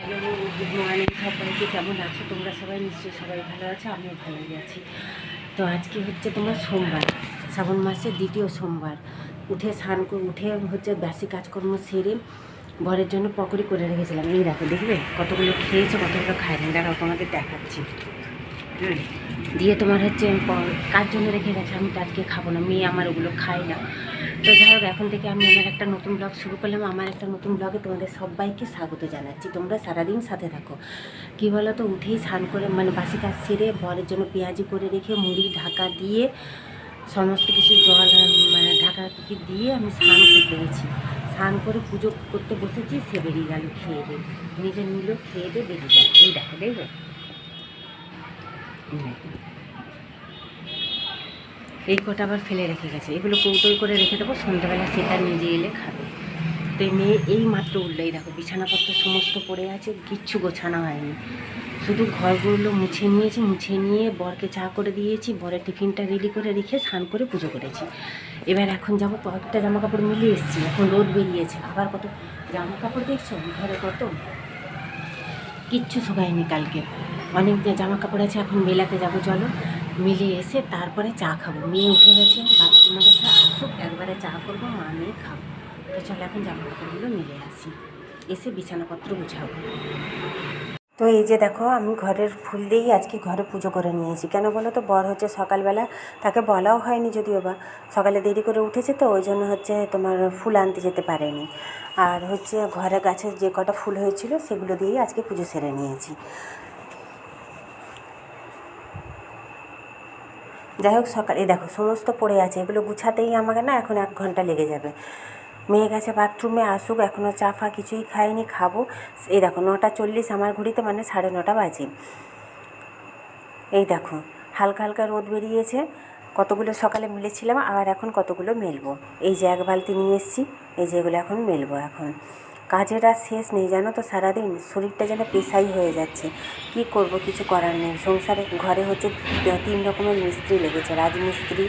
Hello good morning সবাইকে। কেমন আছো? তোমরা সবাই নিশ্চয়ই সবাই ভালো আছো, আমিও ভালোই আছি। তো আজকে হচ্ছে তোমার সোমবার, শ্রাবণ মাসের দ্বিতীয় সোমবার। উঠে স্নান করে, উঠে হচ্ছে বাসি কাজকর্ম সেরে বরের জন্য পকোড়ি করে রেখেছিলাম। এই দেখো দেখবে কতগুলো খেয়েছো, কতগুলো খায়নি? দাঁড়াও তোমাদের দেখাচ্ছি। দিয়ে তোমার হচ্ছে কার জন্য রেখে গেছে? আমি তো আজকে খাব না, মেয়ে আমার ওগুলো খায় না। তো যাই হোক, এখন থেকে আমি আমার একটা নতুন ব্লগ শুরু করলাম। আমার একটা নতুন ব্লগে তোমাদের সবাইকে স্বাগত জানাচ্ছি। তোমরা সারাদিন সাথে থাকো। কী বলো তো উঠেই স্নান করে মানে বাসি কাজ সেরে বরের জন্য পেঁয়াজি করে রেখে মুড়ি, ঢাকা দিয়ে সমস্ত কিছু জল মানে ঢাকা দিয়ে আমি স্নান করতে গেছি স্নান করে পুজো করতে বসেছি, সে বেরিয়ে গেল খেয়ে দিয়ে। নিজে নিল, খেয়ে দিয়ে বেরিয়ে গেল। এই দেখো, দেখবে? এই কটা আবার ফেলে রেখে গেছে। এগুলো কৌটোই করে রেখে দেবো, সন্ধ্যাবেলা সেটা নিজে এলে খাবে। তো মেয়ে এই মাত্র উঠল, এই দেখো বিছানাপত্র সমস্ত পড়ে আছে, কিচ্ছু গোছানো হয়নি। শুধু ঘরগুলো মুছে নিয়েছি, মুছে নিয়ে বরকে চা করে দিয়েছি, বরের টিফিনটা রেডি করে রেখে স্নান করে পুজো করেছি। এবার এখন যাব কয়েকটা জামা কাপড় মিলিয়ে এসেছি, এখন রোদ বেরিয়েছে। আবার কত জামা কাপড় দেখছ? ঘরে কত? কিচ্ছু শোকায়নি কালকে। অনেক জামা কাপড় আছে, এখন মেলাতে যাব, চলো। মিলে এসে তারপরে চা খাব। মেয়ে উঠে গেছে, বাথরুমে গেছে আসুক, একবারে চা করব, মা মেয়ে খাব। তো চলো এখন জামা কাপড়গুলো মিলে আসি। এসে বিছানাপত্র গুছাবো। তো এই যে দেখো, আমি ঘরের ফুল দিয়েই আজকে ঘরে পুজো করে নিয়েছি। কেন বলো তো? বর হচ্ছে সকালবেলা, তাকে বলাও হয়নি যদিও বা। সকালে দেরি করে উঠেছে তো, ওই জন্য হচ্ছে তোমার ফুল আনতে যেতে পারেনি। আর হচ্ছে ঘরে গাছের যে কটা ফুল হয়েছিল, সেগুলো দিয়েই আজকে পুজো সেরে নিয়েছি। যাই হোক সকালে দেখো সমস্ত পড়ে আছে, এগুলো গুছাতেই আমাকে না এখন এক ঘণ্টা লেগে যাবে। মেয়ে গেছে বাথরুমে আসুক এখনও চা ফা কিছুই খাইনি খাব। এই দেখো নটা চল্লিশ, আমার ঘড়িতে মানে সাড়ে নটা বাজে। এই দেখো, হালকা হালকা রোদ বেরিয়েছে, কতগুলো সকালে মিলেছিলাম, আর এখন কতগুলো মেলবো। এই যে এক বালতি নিয়ে এসেছি, এই যে এগুলো এখন মেলবো এখন। কাজের আর শেষ নেই জানো তো সারাদিন শরীরটা যেন পেশাই হয়ে যাচ্ছে। কি করব কিছু করার নেই। সংসারে ঘরে হচ্ছে তিন রকমের মিস্ত্রি লেগেছে রাজমিস্ত্রি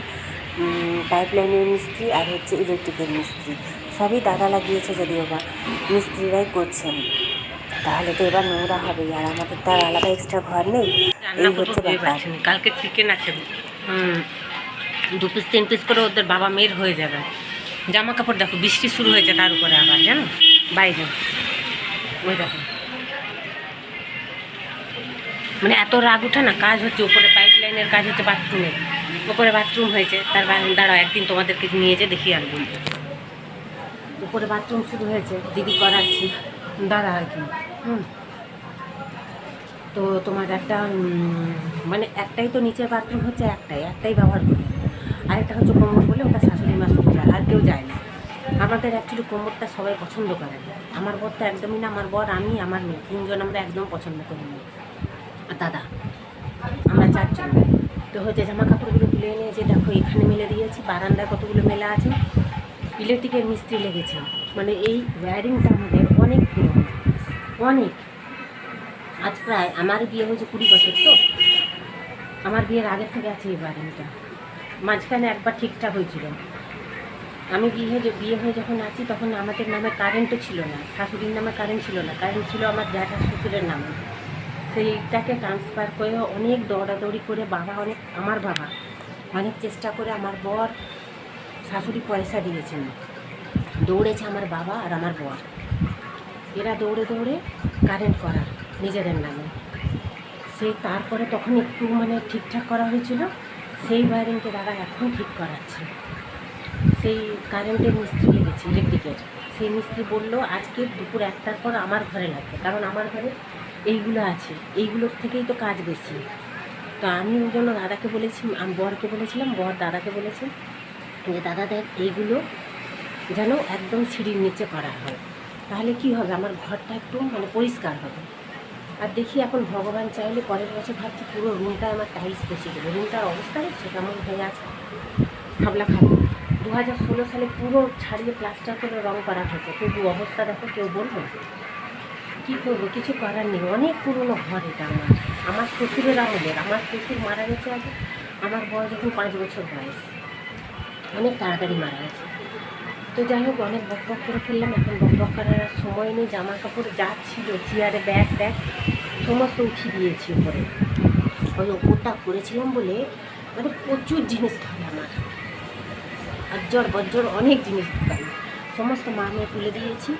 পাইপ লাইনের মিস্ত্রি আর হচ্ছে ইলেকট্রিকের মিস্ত্রি। সবই দাদা লাগিয়েছে যদিও বা মিস্ত্রিরাই করছেন। তাহলে তো এবার নোংরা হবে আর আমাদের তো আর আলাদা এক্সট্রা ঘর নেই। এই হচ্ছে ব্যাপার। কালকে চিকেন আছে। হুম দু পিস তিন পিস করে ওদের বাবা মেয়ের হয়ে যাবে। জামা কাপড় দেখো বৃষ্টি শুরু হয়েছে তার উপরে আবার জানো? বাইরে। ওই দেখো। মানে এত রাগ উঠে না, কাজ হচ্ছে উপরে পাইপ লাইনের কাজ হচ্ছে বাথরুমের উপরে বাথরুম হয়েছে, তার দাঁড়াও, একদিন তোমাদেরকে নিয়ে যে দেখিয়ে আনব। উপরে বাথরুম শুরু হয়েছে, দিদি করাচ্ছি। দাঁড়া আর কি। হুম। তো তোমার একটা মানে একটাই তো নিচের বাথরুম হচ্ছে, একটাই একটাই ব্যবহার করি। আরেকটা হচ্ছে কোমর বলে ওটা শাশুড়ি মা শুধু যায়, আর কেউ যায় না। আমাদের অ্যাকচুয়ালি কোমরটা সবাই পছন্দ করে আমার বর তো একদমই না, আমার বর, আমি, আমার মেয়ে। তিনজন আমরা একদম পছন্দ করি না। দাদা, আমরা চারজন। তো হচ্ছে জামা কাপড়গুলো তুলে এনে যে দেখো, এখানে মেলে দিয়েছি, বারান্দায় কতগুলো মেলা আছে। ইলেকট্রিকের মিস্ত্রি লেগেছে। মানে এই ওয়্যারিংটা আমাদের অনেক পুরনো। অনেক। আজ প্রায়, আমার বিয়ে হয়েছে কুড়ি বছর তো। আমার বিয়ের আগে থেকে আছে এই ওয়ারিংটা মাঝখানে একবার ঠিকঠাক হয়েছিল। আমি হয়ে বিয়ে হয়ে যখন আসি, তখন আমাদের নামে কারেন্টও ছিল না। শাশুড়ির নামে কারেন্ট ছিল না। কারেন্ট ছিল আমার জ্যাঠা শ্বশুরের নামে। সেইটাকে ট্রান্সফার করে অনেক দৌড়াদৌড়ি করে বাবা অনেক আমার বাবা অনেক চেষ্টা করে আমার বর শাশুড়ি পয়সা দিয়েছেন। দৌড়েছে আমার বাবা আর আমার বর। এরা দৌড়ে দৌড়ে কারেন্ট করা নিজেদের নামে। সেই তারপরে তখন একটু মানে ঠিকঠাক করা হয়েছিল। সেই ওয়ারিংকে দাদা এখন ঠিক করাচ্ছে। সেই কারেন্টের মিস্ত্রি লেগেছে ইলেকট্রিকের সেই মিস্ত্রি বলল, আজকে দুপুর একটার পর আমার ঘরে লাগবে। কারণ আমার ঘরে এইগুলো আছে, এইগুলোর থেকেই তো কাজ বেশি। তো আমি ওই জন্য দাদাকে বলেছি, আমি বরকে বলেছিলাম, বর দাদাকে বলেছে যে দাদা দেখ, এইগুলো যেন একদম সিঁড়ির নিচে করা হয়। তাহলে কি হবে? আমার ঘরটা একটু মানে পরিষ্কার হবে। আর দেখি এখন ভগবান চাইলে পরের বছর ভাবছি পুরো রুমটা আমার টাইলস বসিয়ে দেবো। রুমটার অবস্থা দেখছ কেমন হয়ে আছে? খাবলা খাব দু হাজার ষোলো সালে পুরো ছাড়িয়ে প্লাস্টার করে রং করা হয়েছে? কিন্তু অবস্থা দেখো, কেউ বলব কী করব? কিছু করার নেই। অনেক পুরনো ঘর এটা আমার। আমার শ্বশুরের আমলের আমার শ্বশুর মারা গেছে আগে। আমার বয়স যখন পাঁচ বছর বয়স। অনেক তাড়াতাড়ি মারা গেছে। তো যাই হোক, অনেক বক বক করে ফেললাম। এখন বক বক করার সময় নেই। জামা কাপড় যা ছিল, চেয়ারে ব্যাগ ব্যাগ সমস্ত উঠিয়ে দিয়েছি উপরে। ওই ওপরটা করেছিলাম বলে মানে প্রচুর জিনিস থাকে আমার। আজ্জর বজ্জর অনেক জিনিস দোকান। সমস্ত মা মেয়ে তুলে দিয়েছি।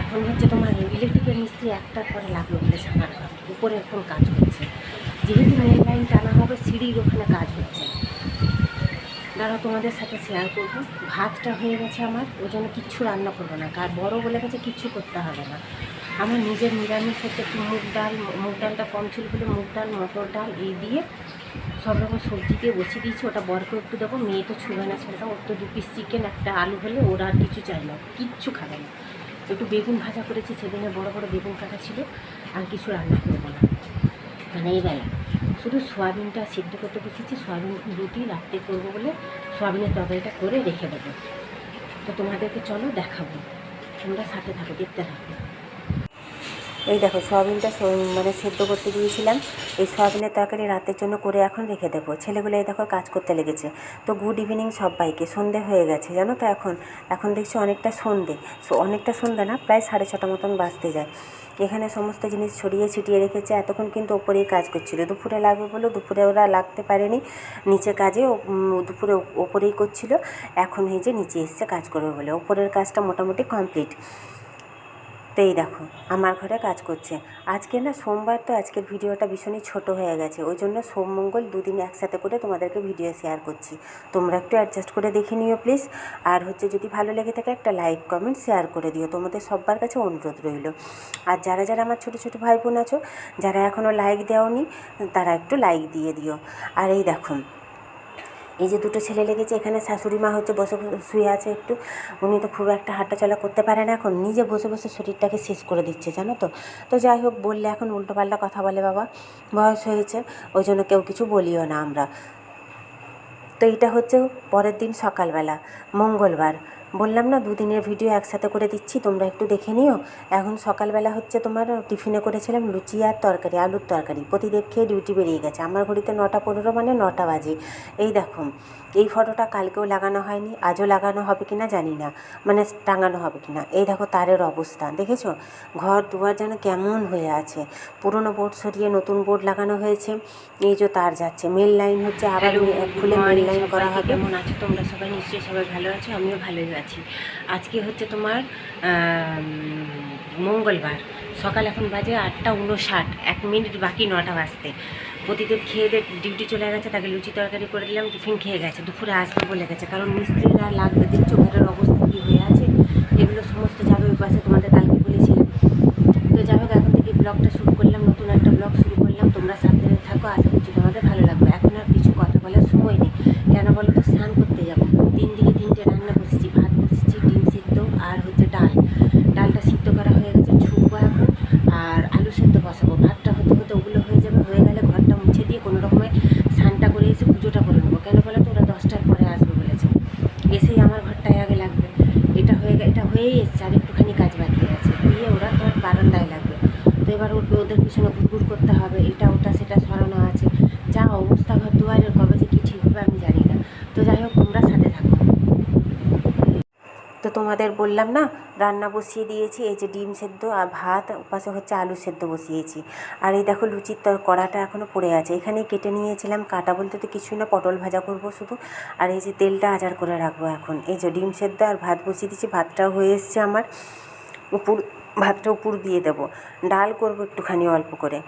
এখন হচ্ছে তোমার ইলেকট্রিকের মিস্ত্রি একটার পরে লাগল বলে ঘর উপরে এখন কাজ হচ্ছে। যেহেতু মেন লাইন টানা হবে, সিঁড়ির ওখানে কাজ হচ্ছে। দাঁড়াও, তোমাদের সাথে শেয়ার করব। ভাতটা হয়ে গেছে আমার, ওই জন্য কিচ্ছু রান্না করব না। কার বড় বলে গেছে, কিচ্ছু করতে হবে না। আমার নিজের নিরামিষ হচ্ছে মুগ ডাল, মুগ ডালটা কম ছিল বলে মুগ ডাল, মটর ডাল, এই দিয়ে সব রকম সবজি দিয়ে বসিয়ে দিয়েছি, ওটা বরকে একটু দেবো, মেয়ে তো ছুবে না ছেলেটা, ওর তো দু পিস চিকেন একটা আলু হলে ওরা আর কিছু চাই না, কিচ্ছু খাবে না। একটু বেগুন ভাজা করেছি, সেদিনে বড় বড় বেগুন কাটা ছিল, আর কিছু রান্না করব না। মানে এই বেলা শুধু সোয়াবিনটা সিদ্ধ করতে বসেছি, সোয়াবিন রুটি রাত্রে করব বলে সোয়াবিনের তরকারিটা করে রেখে দেবো। তো তোমাদেরকে চলো দেখাবো, তোমরা সাথে থাকো, দেখতে থাকো। এই দেখো সয়াবিনটা মানে সেদ্ধ করতে দিয়েছিলাম। এই সয়াবিনের তরকারি রাতের জন্য করে এখন রেখে দেবো। ছেলেগুলো এই দেখো কাজ করতে লেগেছে। তো গুড ইভিনিং সবাইকে। সন্ধে হয়ে গেছে, জানো তো এখন? এখন দেখছি অনেকটা সন্ধে। অনেকটা সন্ধে না, প্রায় সাড়ে ছটা মতন বাজতে যায়। এখানে সমস্ত জিনিস ছড়িয়ে ছিটিয়ে রেখেছে। এতক্ষণ কিন্তু ওপরেই কাজ করছিল। দুপুরে লাগবে বলে, দুপুরে ওরা লাগতে পারেনি। নিচে কাজে দুপুরে ওপরেই করছিল। এখন এই যে নিচে এসছে কাজ করবে বলে। ওপরের কাজটা মোটামুটি কমপ্লিট তো এই দেখো, আমার ঘরে কাজ করছে। আজকে না সোমবার তো আজকের ভিডিওটা ভীষণই ছোট হয়ে গেছে। ওই জন্য সোম, মঙ্গল দুদিন একসাথে করে তোমাদেরকে ভিডিও শেয়ার করছি। তোমরা একটু অ্যাডজাস্ট করে দেখে নিও প্লিজ আর হচ্ছে যদি ভালো লেগে থাকে একটা লাইক কমেন্ট শেয়ার করে দিও। তোমাদের সবার কাছে অনুরোধ রইল। আর যারা যারা আমার ছোটো ছোটো ভাই বোন আছো, যারা এখনও লাইক দেওনি, তারা একটু লাইক দিয়ে দিও। আর এই দেখো এই যে দুটো ছেলে লেগেছে, এখানে শাশুড়ি মা হচ্ছে বসে বসে শুয়ে আছে একটু। উনি তো খুব একটা হাঁটাচলা করতে পারে না এখন, নিজে বসে বসে শরীরটাকে শেষ করে দিচ্ছে, জানো তো। তো যাই হোক, বললে এখন উল্টোপাল্টা কথা বলে বাবা, বয়স হয়েছে, ওই জন্য কেউ কিছু বলিও না আমরা। তো এটা হচ্ছে পরের দিন সকালবেলা, মঙ্গলবার। বললাম না দুদিনের ভিডিও একসাথে করে দিচ্ছি তোমরা একটু দেখে নিও। এখন সকালবেলা হচ্ছে তোমার টিফিনে করেছিলাম লুচি আর তরকারি আলুর তরকারি। প্রতিদেব খেয়ে ডিউটি বেরিয়ে গেছে। আমার ঘড়িতে নটা পনেরো মানে নটা বাজে। এই দেখো এই ফটোটা কালকেও লাগানো হয়নি আজও লাগানো হবে কিনা জানি না মানে টাঙানো হবে কিনা। এই দেখো তারের অবস্থা দেখেছ? ঘর দুয়ার যেন কেমন হয়ে আছে। পুরনো বোর্ড সরিয়ে নতুন বোর্ড লাগানো হয়েছে এই যে তার যাচ্ছে। মেল লাইন হচ্ছে আবার খুলে মেল লাইন করা হবে। কেমন আছে তোমরা সবাই? নিশ্চয়ই সবাই ভালো আছো আমিও ভালোই আছি। আজকে হচ্ছে তোমার মঙ্গলবার। সকাল এখন বাজে আটটা উনষাট এক মিনিট বাকি নটা বাজতে। প্রতিদিন খেয়ে দিয়ে ডিউটি চলে গেছে, তাকে লুচি তরকারি করে দিলাম, টিফিন খেয়ে গেছে, দুপুরে আসবে বলে গেছে। কারণ মিস্ত্রিরা লাগবে, দেখছ ঘরের অবস্থা কী হয়ে আছে। এগুলো সমস্ত যাবে ওই পাশে তোমাদের কালকে বলেছিলাম তো যাই হোক, এখন থেকে ব্লগটা শুরু করলাম নতুন একটা ব্লগ শুরু করলাম তোমরা সাথে থাকো আশা করছি তোমাদের ভালো লাগবে এখন আর কিছু কথা বলার সময় নেই কেন বলো তো স্নান করতে যাব তিন দিকে তিনটে রান্না বসেছি ভাত বসেছি ডিম সিদ্ধ আর হচ্ছে ডাল ডালটা সিদ্ধ করা হয়ে গেছে ছুকবো এখন আর আলু সিদ্ধ বসাবো ভাতটা হতে হতে ওগুলো হয়ে যাবে হয়ে গেলে ঘরটা মুছে দিয়ে কোনো রকমে স্নানটা করে এসে পুজোটা করে নেব কেন বলো তো ওরা দশটার পরে আসবে বলেছে এসেই আমার ঘরটাই আগে লাগবে এটা হয়ে গে- এটা হয়েই এসছে আর একটুখানি কাজ বাকি আছে দিয়ে ওরা তো আর বারান্দায় লাগবে তো এবার উঠবে ওদের পিছনে ঘুরঘুর করতে হবে, এটা ওটা সেটা সরানো আছে। যা অবস্থা ঘর দুয়ারের কবে যে কী ঠিক হবে আমি জানি না। তো যাই হোক, তোমরা সাথে থাকো। তো তোমাদের বললাম না, রান্না বসিয়ে দিয়েছি, এই যে ডিম সেদ্ধ আর ভাত পাশে হচ্ছে আলু সেদ্ধ বসিয়েছি। আর এই দেখো লুচির তর, কড়াটা এখনও পড়ে আছে। এখানেই কেটে নিয়েছিলাম, কাটা বলতে তো কিছুই না, পটল ভাজা করব শুধু। আর এই যে তেলটা আজার করে রাখব এখন। এই যে ডিম সেদ্ধ আর ভাত বসিয়ে দিয়েছি, ভাতটাও হয়ে এসছে আমার। উপর ভাতটা উপর দিয়ে দেবো। ডাল করব একটুখানি অল্প করে।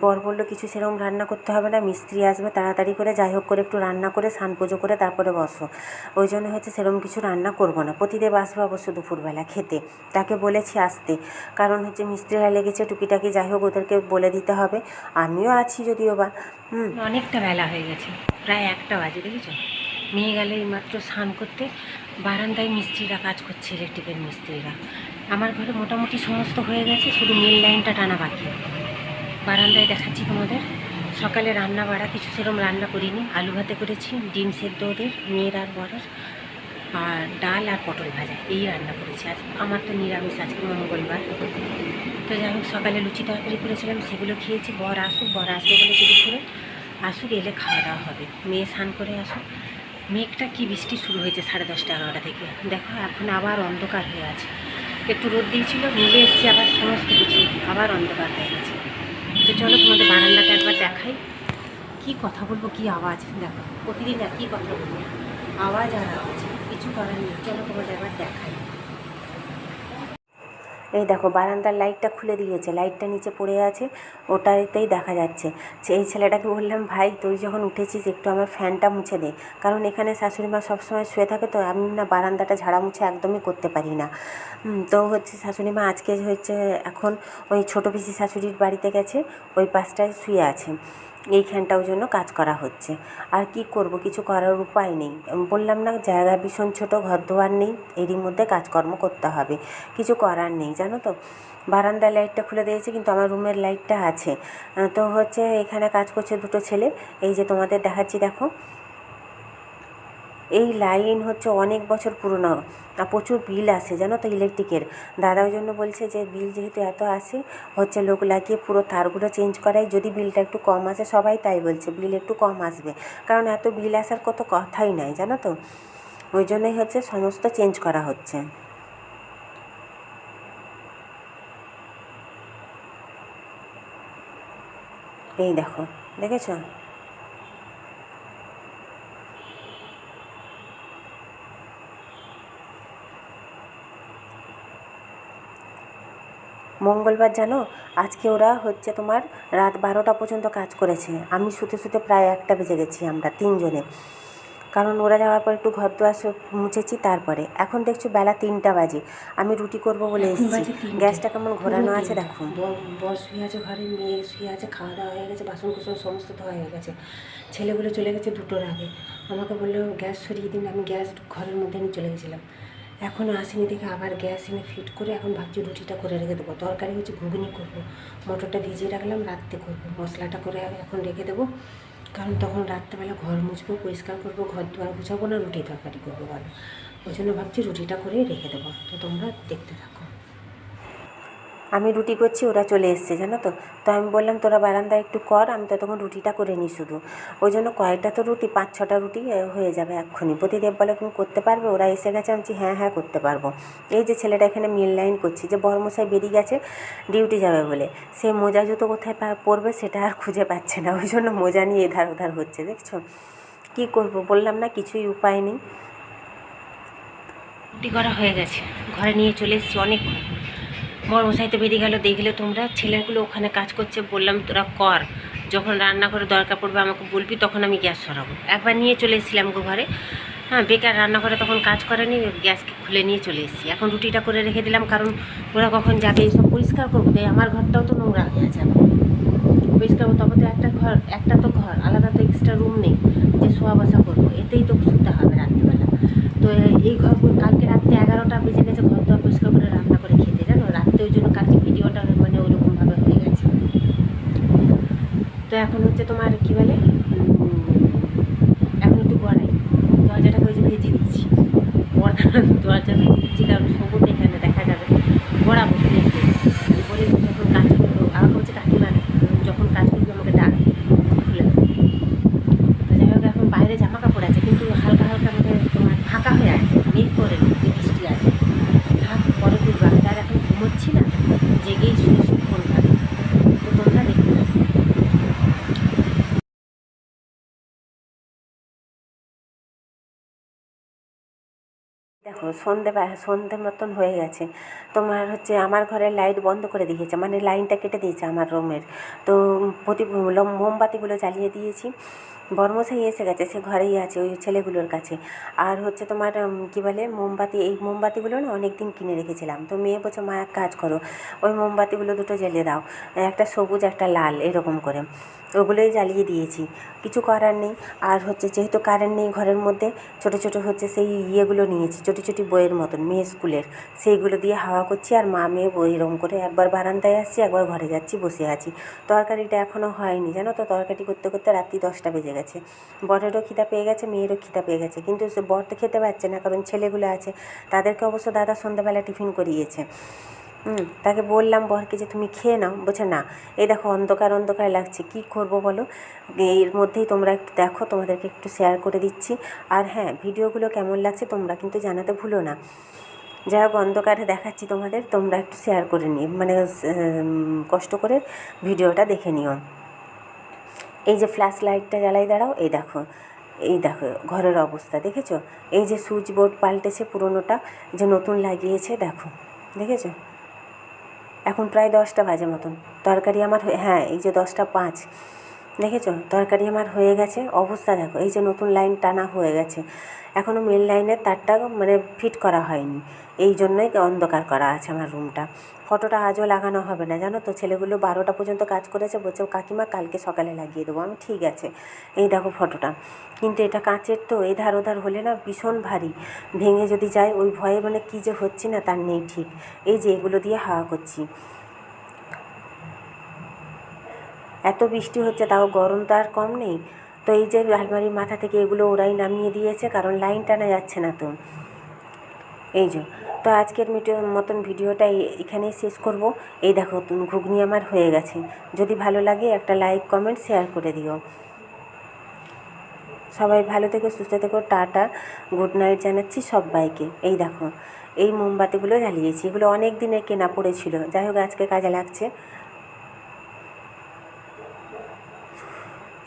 বর বলল, কিছু সেরকম রান্না করতে হবে না, মিস্ত্রি আসবে তাড়াতাড়ি করে, যাই হোক করে একটু রান্না করে, স্নান পুজো করে তারপরে বসো। ওই জন্য হচ্ছে সেরকম কিছু রান্না করব না। প্রতিদেব আসবে অবশ্য দুপুরবেলা খেতে। তাকে বলেছি আসতে। কারণ হচ্ছে মিস্ত্রিরা লেগেছে টুকিটাকি, যাই হোক ওদেরকে বলে দিতে হবে। আমিও আছি যদিও বা, হুম। অনেকটা বেলা হয়ে গেছে, প্রায় একটা বাজে, দেখেছ? মেয়ে গেলে মাত্র স্নান করতে বারান্দায় মিস্ত্রিরা কাজ করছে ইলেকট্রিকের মিস্ত্রিরা। আমার ঘরে মোটামুটি সমস্ত হয়ে গেছে, শুধু মেল লাইনটা টানা বাকি। বারান্দায় দেখাচ্ছি তোমাদের। সকালে রান্না বাড়া, কিছু সেরকম রান্না করিনি। আলু ভাতে করেছি, ডিম সেদ্ধ ওদের, মেয়ের আর বরের, আর ডাল আর পটল ভাজা, এই রান্না করেছি। আজ আমার তো নিরামিষ আজকে মঙ্গলবার। তো যাই হোক, সকালে লুচি তরকারি করেছিলাম, সেগুলো খেয়েছি। বর আসুক, বর আসবে বলে দুপুরে আসুক, এলে খাওয়া দাওয়া হবে। মেয়ে স্নান করে আসুক। মেঘটা কি বৃষ্টি শুরু হয়েছে সাড়ে দশটা এগারোটা থেকে। দেখো, এখন আবার অন্ধকার হয়ে আছে। একটু রোদ দিয়েছিল মিলে এসেছি আবার সমস্ত কিছু, আবার অন্ধকার হয়ে গেছে। তো চলো তোমাদের বারান্দাটা একবার দেখাই। কি কথা বলব, কি আওয়াজ? দেখো, প্রতিদিন একই কথা বলব আওয়াজ আর আওয়াজ, কিছু করার নেই। চলো তোমাদের একবার দেখাই। এই দেখো, বারান্দার লাইটটা খুলে দিয়েছে, লাইটটা নিচে পড়ে আছে, ওটাতেই দেখা যাচ্ছে। এই ছেলেটাকে বললাম, ভাই, তুই যখন উঠেছিস, একটু আমার ফ্যানটা মুছে দে। কারণ এখানে শাশুড়ি মা সবসময় শুয়ে থাকে, তো আমি না বারান্দাটা ঝাড়া মুছে একদমই করতে পারি না। তো হচ্ছে শাশুড়ি মা আজকে হচ্ছে এখন ওই ছোটো পিসি শাশুড়ির বাড়িতে গেছে, ওই পাশটায় শুয়ে আছে। এইখানটাও জন্য কাজ করা হচ্ছে। আর কি করব? কিছু করার উপায় নেই। বললাম না, জায়গা ভীষণ ছোট ঘর দোয়ার নেই, এরই মধ্যে কাজকর্ম করতে হবে। কিছু করার নেই, জানো তো? বারান্দার লাইটটা খুলে দিয়েছে, কিন্তু আমার রুমের লাইটটা আছে। তো হচ্ছে এখানে কাজ করছে দুটো ছেলে। এই যে তোমাদের দেখাচ্ছি, দেখো। এই লাইন হচ্ছে অনেক বছর পুরনো প্রচুর বিল আসে, জানো তো, ইলেকট্রিকের। দাদা ওই জন্য বলছে যে বিল যেহেতু এত আসে, হচ্ছে লোক লাগিয়ে পুরো তারগুলো চেঞ্জ করাই, যদি বিলটা একটু কম আসে, সবাই তাই বলছে, বিল একটু কম আসবে। কারণ এত বিল আসার কত কথাই নাই, জানো তো। ওই জন্যই হচ্ছে সমস্ত চেঞ্জ করা হচ্ছে। এই দেখো, দেখেছ? মঙ্গলবার জানো? আজকে ওরা হচ্ছে তোমার রাত বারোটা পর্যন্ত কাজ করেছে। আমি শুতে শুতে প্রায় একটা বেজে গেছি আমরা তিনজনে। কারণ ওরা যাওয়ার পর একটু ঘর সব মুছেছি তারপরে। এখন দেখছ বেলা তিনটা বাজে। আমি রুটি করব বলে এসেছি। গ্যাসটা কেমন ঘোরানো আছে দেখো। বস শুয়ে আছে ঘরে মেয়ে শুয়ে আছে খাওয়া দাওয়া হয়ে গেছে বাসন কুসন সমস্ত ধোয়া হয়ে গেছে। ছেলেগুলো চলে গেছে দুটোর আগে। আমাকে বলল গ্যাস সরিয়ে দিন আমি গ্যাস ঘরের মধ্যে নিয়ে চলে গেছিলাম। এখনও আসেনি দেখে আবার গ্যাস এনে ফিট করে এখন ভাবছি রুটিটা করে রেখে দেবো। তরকারি হচ্ছে ঘুগনি করব, মটরটা ভিজিয়ে রাখলাম, রাত্রে করব। মশলাটা করে এখন রেখে দেবো। কারণ তখন রাত্রেবেলা ঘর মুছবো, পরিষ্কার করব, ঘর দুয়ার গুছাবো না, রুটি তরকারি করব ভালো ওই জন্য ভাবছি রুটিটা করে রেখে দেবো। তো তোমরা দেখতে থাকো। আমি রুটি করছি, ওরা চলে এসছে, জানো তো? তো আমি বললাম, তোরা বারান্দায় একটু কর, আমি ততক্ষণ রুটিটা করে নিই শুধু। ওই জন্য কয়েকটা তো রুটি, পাঁচ ছটা রুটি হয়ে যাবে এক্ষুনি। প্রতিদেব বলে, তুমি করতে পারবে? ওরা এসে গেছে, আমি হ্যাঁ হ্যাঁ করতে পারব। এই যে ছেলেটা এখানে মিল লাইন করছি, যে বর্মশাই বেরিয়ে গেছে, ডিউটি যাবে বলে। সে মোজা জুতো কোথায় পা- পরবে সেটা আর খুঁজে পাচ্ছে না, ওই জন্য মোজা নিয়ে এধার ওধার হচ্ছে, দেখছ? কী করব? বললাম, না, কিছুই উপায় নেই। রুটি করা হয়ে গেছে, ঘরে নিয়ে চলে এসেছি অনেকক্ষণ। মশাই তো বেরিয়ে গেল, দেখলে তোমরা। ছেলেগুলো ওখানে কাজ করছে, বললাম, তোরা কর। যখন রান্না করে দরকার পড়বে আমাকে বলবি, তখন আমি গ্যাস সরাবো। একবার নিয়ে চলে এসেছিলাম গো ঘরে। হ্যাঁ বেকার রান্না করে তখন কাজ করেনি, গ্যাসকে খুলে নিয়ে চলে এসেছি। এখন রুটিটা করে রেখে দিলাম, কারণ ওরা কখন যাবে সব পরিষ্কার করব। তাই আমার ঘরটাও তো নোংরা হয়ে আছে পরিষ্কার করব তবে তো একটা ঘর, একটা তো ঘর, আলাদা তো এক্সট্রা রুম নেই। যে শোয়া বসা করব, এতেই তো শুতে হবে রাত্রিবেলা। তো এই ঘর, কালকে রাত্রে এগারোটা বেজে গেছে ঘর দোয়া পরিষ্কার করে রান্না করে খেতে রাত্রে ওই জন্য কালকে ভিডিওটা মানে ওরকমভাবে হয়ে গেছে। তো এখন হচ্ছে তোমার কি বলে উম, এখন একটু গড়াই দরজাটাকে ওই যে ভেজে দিচ্ছি দরজা ভেজে দিচ্ছি কারণ সবুজ এখানে দেখা যাবে গড়াবো ফিরে বলে যখন কাজ করব আমাকে বলছে কাকিমা যখন কাজ করবি আমাকে ডাক খুলে দেবো তো যাই হোক এখন বাইরে জামা কাপড় আছে কিন্তু হালকা হালকা মানে তোমার ফাঁকা হয়ে আছে মেঘ করে নেই যে বৃষ্টি আছে থাক পরে তুলবো আমি তার এখন ঘুমোচ্ছি না জেগেই শুয়ে শুয়ে ফোন থাকে তো তোমরা দেখতে থাকো। দেখো, সন্ধে সন্ধে মতন হয়ে গেছে। তোমার হচ্ছে আমার ঘরে লাইট বন্ধ করে দিয়েছে মানে লাইনটা কেটে দিয়েছে আমার রুমের তো প্রতি মোমবাতিগুলো জ্বালিয়ে দিয়েছি। বর্মশাই এসে গেছে, সে ঘরেই আছে, ওই ছেলেগুলোর কাছে। আর হচ্ছে তোমার কী বলে, মোমবাতি, এই মোমবাতিগুলো না অনেক দিন কিনে রেখেছিলাম। তো মেয়ে বলছে, মা, এক কাজ করো, ওই মোমবাতিগুলো দুটো জ্বেলে দাও, একটা সবুজ, একটা লাল, এরকম করে। ওগুলোই জ্বালিয়ে দিয়েছি, কিছু করার নেই। আর হচ্ছে যেহেতু কারেন্ট নেই ঘরের মধ্যে, ছোটো ছোটো হচ্ছে সেই ইয়েগুলো নিয়েছি, ছোটো ছোটো বইয়ের মতন, মেয়ে স্কুলের। সেইগুলো দিয়ে হাওয়া করছি, আর মা, মেয়ে বই এরম করে একবার বারান্দায় আসছি, একবার ঘরে যাচ্ছি, বসে আছি। তরকারিটা এখনও হয়নি, জানো তো? তরকারি করতে করতে রাত্রি দশটা বেজে গেছে। বরেরও খিদা পেয়ে গেছে, মেয়েরও খিদা পেয়ে গেছে। কিন্তু সে বর তো খেতে পারছে না, কারণ ছেলেগুলো আছে। তাদেরকে অবশ্য দাদা সন্ধ্যাবেলা টিফিন করিয়েছে। তাকে বললাম, বরকে যে তুমি খেয়ে নাও। বলছে, না, এই দেখো, অন্ধকার অন্ধকার লাগছে। কি করব বলো? এর মধ্যেই তোমরা একটু দেখো, তোমাদেরকে একটু শেয়ার করে দিচ্ছি। আর হ্যাঁ ভিডিওগুলো কেমন লাগছে তোমরা কিন্তু জানাতে ভুলো না। যাই হোক, অন্ধকারে দেখাচ্ছি তোমাদের, তোমরা একটু শেয়ার করে নিও। মানে কষ্ট করে ভিডিওটা দেখে নিও। এই যে ফ্ল্যাশ লাইটটা জ্বালাই, দাঁড়াও, এই দেখো এই দেখো, ঘরের অবস্থা, দেখেছ? এই যে সুইচ বোর্ড পাল্টেছে পুরোনোটা, যে নতুন লাগিয়েছে, দেখো, দেখেছ? এখন প্রায় দশটা বাজে মতন, তরকারি আমার হয়ে- এই যে দশটা পাঁচ দেখেছ? তরকারি আমার হয়ে গেছে। অবস্থা দেখো, এই যে নতুন লাইন টানা হয়ে গেছে। এখনও মেন লাইনের তারটা মানে ফিট করা হয়নি। এই জন্যই অন্ধকার করা আছে আমার রুমটা ফটোটা আজও লাগানো হবে না, জানো তো? ছেলেগুলো বারোটা পর্যন্ত কাজ করেছে, বলছে, কাকিমা, কালকে সকালে লাগিয়ে দেবো। আমি, ঠিক আছে। এই দেখো ফটোটা। কিন্তু এটা কাঁচের তো, এধার ওধার হলে না ভীষণ ভারী। ভেঙে যদি যায়, ওই ভয়ে মানে কী যে হচ্ছে না, তার নেই ঠিক। এই যে এগুলো দিয়ে হাওয়া করছি। এত বৃষ্টি হচ্ছে, তাও গরম তো আর কম নেই। তো এই যে আলমারির মাথা থেকে এগুলো ওরাই নামিয়ে দিয়েছে, কারণ লাইন টানা যাচ্ছে না তো। এই যে, তো আজকের মিটিও মতন ভিডিওটা এখানেই শেষ করব। এই দেখো তুমি ঘুগনি আমার হয়ে গেছে। যদি ভালো লাগে একটা লাইক, কমেন্ট, শেয়ার করে দিও। সবাই ভালো থেকো, সুস্থ থেকো, টাটা, গুড নাইট জানাচ্ছি সবাইকে। এই দেখো, এই মোমবাতিগুলো জ্বালিয়েছি। এগুলো অনেক দিনের কেনা পড়েছিল। যাই হোক, আজকে কাজে লাগছে।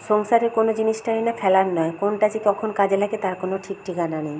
সংসারে কোনো জিনিসটাই না ফেলার নয়, কোনটা যে কখন কাজে লাগে তার কোনো ঠিক ঠিকানা নেই।